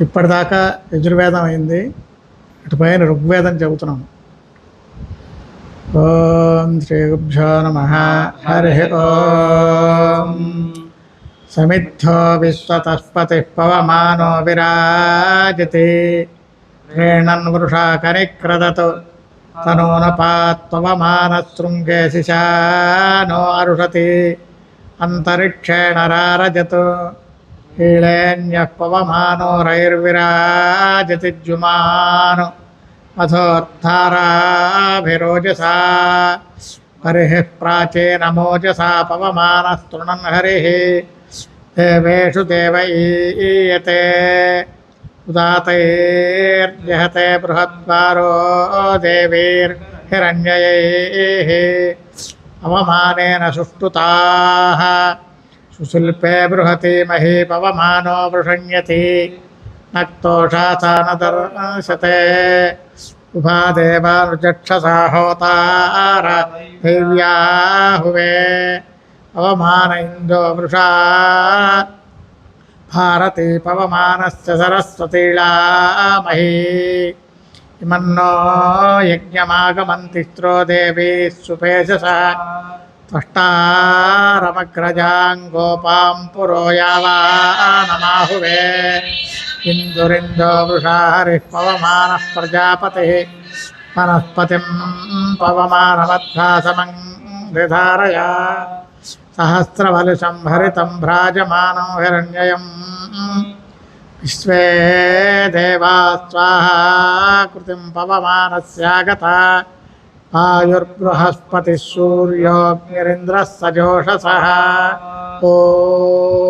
ఇప్పటిదాకా యజుర్వేదం అయింది. ఇటు పైన ఋగ్వేదం చెబుతున్నాము ఓం శ్రీ గుభ్యో నమ. హరి ఓం. సమిద్ధో విశ్వతస్పతి పవమానో విరాజతి. ప్రేణన్ వృషా కనిక్రదతు. తనూనపాత్వమానశృంగే శిశానో అరుషతి. అంతరిక్షేణ రారజతు. कीलेऽन्यः पवमानो रैर्विराजतिज्जुमान् अथोत्थाराभिरोजसा हरिः प्राचीनमोजसा पवमानस्तृणन् हरिः। देवेषु देव ईयते उदातैर्जहते बृहद्वारो देवीर्हिरण्ययैः। अवमानेन సుశిల్పే బృహతి మహీ పవమానో వృషణ్యతి నక్తోషాసానదర్శతే ఉభా దేవానుజక్షసా హోతార దివ్యాహువే అవమాన ఇందో వృషా భారతి పవమానస్య సరస్వతీళామహీ ఇమన్నో యజ్ఞమాగమంతిస్త్రో దేవీ సుపేశస త్వష్టారమగ్రజాం పురో యావానమాహువే ఇందురిందో వృషా హరిः పవమానः ప్రజాపతిः. వనస్పతిం పవమానమధ్వాసమం ధారయా సహస్రవలుషం హరితం భ్రాజమానం హిరణ్యయం. విశ్వే దేవా స్వాహా కృతిం పవమానస్యాగత. आयुर्बृहस्पतिः सूर्योऽग्निरिन्द्रः सजोषसः। ओ।